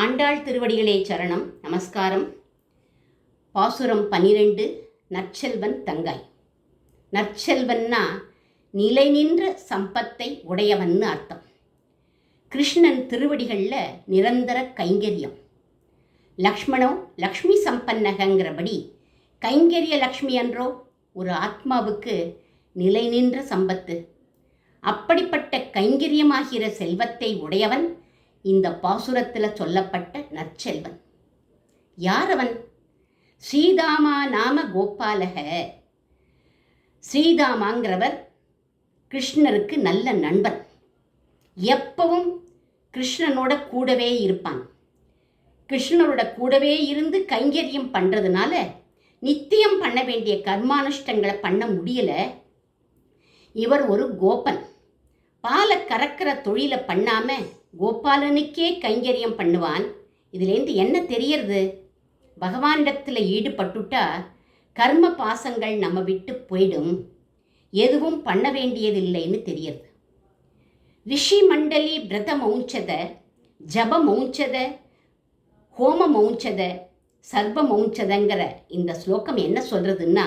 ஆண்டாள் திருவடிகளே சரணம் நமஸ்காரம். பாசுரம் பனிரெண்டு நற்செல்வன் தங்காய். நற்செல்வன்னா நிலை நின்ற சம்பத்தை உடையவன்னு அர்த்தம். கிருஷ்ணன் திருவடிகளில் நிரந்தர கைங்கரியம். லக்ஷ்மணோ லக்ஷ்மி சம்பன்னகங்கிறபடி கைங்கரிய லக்ஷ்மி என்றோ ஒரு ஆத்மாவுக்கு நிலை நின்ற சம்பத்து. அப்படிப்பட்ட கைங்கரியமாகிற செல்வத்தை உடையவன் இந்த பாசுரத்தில் சொல்லப்பட்ட நற்செல்வன் யார் அவன் ஸ்ரீதாமா நாம கோபாலக ஸ்ரீதாமாங்கிறவர் கிருஷ்ணருக்கு நல்ல நண்பன். எப்பவும் கிருஷ்ணனோட கூடவே இருப்பான். கிருஷ்ணனோட கூடவே இருந்து கைங்கரியம் பண்ணுறதுனால நித்தியம் பண்ண வேண்டிய கர்மானுஷ்டங்களை பண்ண முடியல. இவர் ஒரு கோபன். பாலை கறக்கிற தொழிலை பண்ணாம கோபாலனுக்கே கைங்கரியம் பண்ணுவான். இதுலேருந்து என்ன தெரியறது? பகவானிடத்தில் ஈடுபட்டுட்டா கர்ம பாசங்கள் நம்ம விட்டு போயிடும். எதுவும் பண்ண வேண்டியதில்லைன்னு தெரியறது. ரிஷி மண்டலி பிரத மௌஞ்சத ஜப மௌஞ்சத ஹோம மௌஞ்சத சர்வ மௌஞ்சதங்கிற இந்த ஸ்லோகம் என்ன சொல்றதுன்னா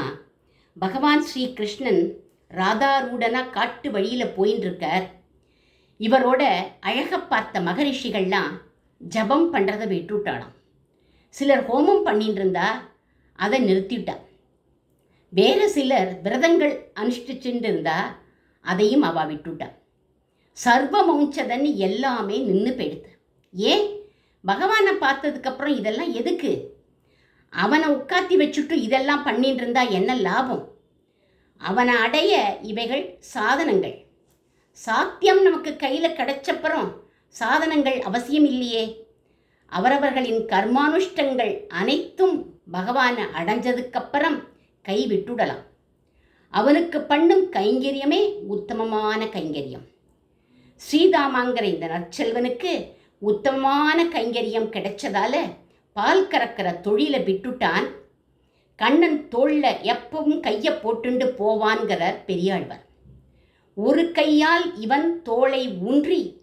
பகவான் ஸ்ரீ கிருஷ்ணன் ராதாரூடனா காட்டு வழியில் போயின்னு இருக்கார் இவரோட அழக பார்த்த மகரிஷிகள்லாம் ஜபம் பண்ணுறதை விட்டுவிட்டாளாம் சிலர் ஹோமம் பண்ணிட்டு இருந்தா அதை நிறுத்திவிட்டா வேறு சிலர் விரதங்கள் அனுஷ்டிச்சுட்டு இருந்தா அதையும் அவ விட்டுவிட்டா சர்வ மௌஞ்சதன்னு எல்லாமே நின்று போயிடுது. ஏன்? பகவானை பார்த்ததுக்கப்புறம் இதெல்லாம் எதுக்கு? அவனை உட்காத்தி வச்சுட்டு இதெல்லாம் பண்ணிட்டு இருந்தா என்ன லாபம்? அவனை அடைய இவைகள் சாதனங்கள். சாத்தியம் நமக்கு கையில் கிடைச்சப்புறம் சாதனங்கள் அவசியம் இல்லையே. அவரவர்களின் கர்மானுஷ்டங்கள் அனைத்தும் பகவானை அடைஞ்சதுக்கப்புறம் கை விட்டுடலாம். அவனுக்கு பண்ணும் கைங்கரியமே உத்தமமான கைங்கரியம். ஸ்ரீதாமாங்கிற இந்த நற்செல்வனுக்கு உத்தமமான கைங்கரியம் கிடைச்சதால பால் கறக்கிற தொழிலை விட்டுட்டான் கண்ணன் தோளில் எப்பவும் கையை போட்டுண்டு போவான்கிறார் பெரியாழ்வார். ஒரு கையால் இவன் தோளை ஊன்றி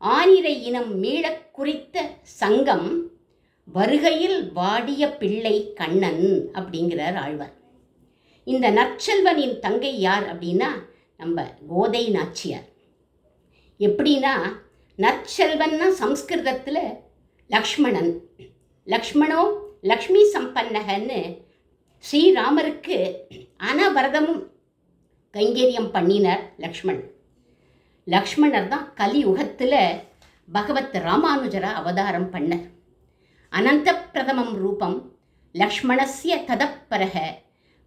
ஆனிரை இனம் மீளக் குறித்த சங்கம் வருகையில் வாடிய பிள்ளை கண்ணன் அப்படிங்கிறார் ஆழ்வார். இந்த நற்செல்வனின் தங்கை யார் அப்படின்னா நம்ம கோதை நாச்சியார். எப்படின்னா நற்செல்வன்னா சம்ஸ்கிருதத்தில் லக்ஷ்மணன். லக்ஷ்மணோ லக்ஷ்மி சம்பன்னகன்னு ஸ்ரீராமருக்கு அனவரதமும் கைங்கரியம் பண்ணினார் லக்ஷ்மண். லக்ஷ்மணர் தான் கலியுகத்தில் பகவத் ராமானுஜரை அவதாரம் பண்ணர். அனந்த பிரதமம் ரூபம் லக்ஷ்மணஸ்ய ததப்பரக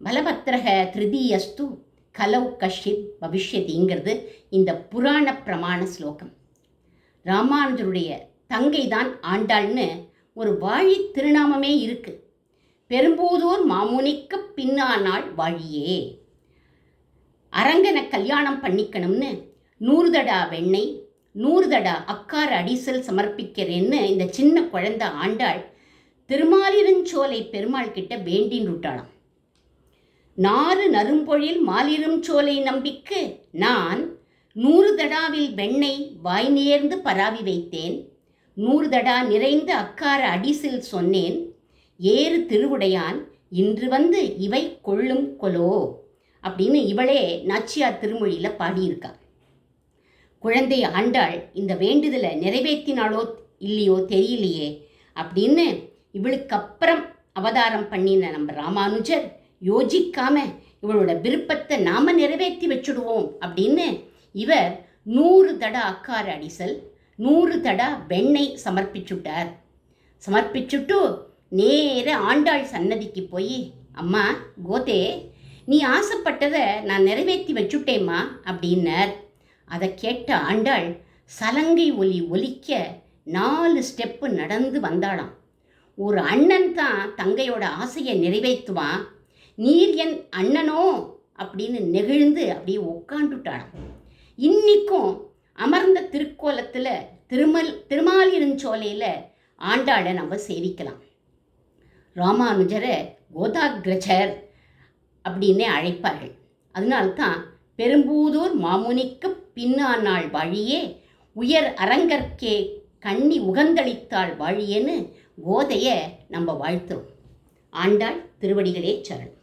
பலபத்திரக திருதீயஸ்து கலௌ கஷித் பவிஷ்யதிங்கிறது இந்த புராண பிரமாண ஸ்லோகம். ராமானுஜருடைய தங்கை தான் ஆண்டாள்னு ஒரு வாழி திருநாமமே இருக்குது பெரும்பூதூர் மாமுனிக்கு பின்னானால் வாழியே. அரங்கனை கல்யாணம் பண்ணிக்கணும்னு நூறு தடா வெண்ணெய் நூறு தடா அக்கார அடிசல் சமர்ப்பிக்கிறேன்னு இந்த சின்ன குழந்தை ஆண்டாள் திருமாலிருஞ்சோலை பெருமாள் கிட்ட வேண்டின்னுட்டாளாம் நாறு நரும்பொழில் மாலிரும் சோலை நம்பிக்கு நான் நூறு தடாவில் வெண்ணெய் வாய் நேர்ந்து பராவி வைத்தேன் நூறு தடா நிறைந்த அக்கார அடிசில் சொன்னேன் ஏறு திருவுடையான் இன்று வந்து இவை கொள்ளும் கொலோ அப்படின்னு இவளே நாச்சியார் திருமொழியில் பாடியிருக்கா. குழந்தை ஆண்டாள் இந்த வேண்டுதலை நிறைவேற்றினாலோ இல்லையோ தெரியலையே அப்படின்னு இவளுக்கு அப்புறம் அவதாரம் பண்ணின நம்ம ராமானுஜர் யோசிக்காம இவளோட விருப்பத்தை நாம நிறைவேற்றி வச்சுடுவோம் அப்படின்னு இவர் நூறு தட அக்கார அடிசல் நூறு தடா வெண்ணெய் சமர்ப்பிச்சுட்டார். சமர்ப்பிச்சுட்டு நேர ஆண்டாள் சன்னதிக்கு போய் அம்மா கோதே நீ ஆசைப்பட்டதை நான் நிறைவேற்றி வச்சுட்டேம்மா அப்படின்னார். அதை கேட்ட ஆண்டாள் சலங்கை ஒலி ஒலிக்க நாலு ஸ்டெப்பு நடந்து வந்தாளாம். ஒரு அண்ணன் தான் தங்கையோட ஆசையை நிறைவேற்றுவான். நீர் என் அண்ணனோ? அப்படின்னு நெகிழ்ந்து அப்படியே உட்காந்துட்டாளாம் இன்னிக்கும் அமர்ந்த திருக்கோலத்தில் திருமல் திருமாலிருஞ்சோலையில் ஆண்டாளை நம்ம சேவிக்கலாம். ராமானுஜரை கோதாகிரஜர் அப்படின்னே அழைப்பார்கள். அதனால்தான் பெரும்பூதூர் மாமுனிக்கு பின்னானாள் வழியே உயர் அரங்கற்கே கண்ணி உகந்தளித்தாள் வழியேன்னு கோதையை நம்ம வாழ்த்துறோம். ஆண்டாள் திருவடிகளே சரண்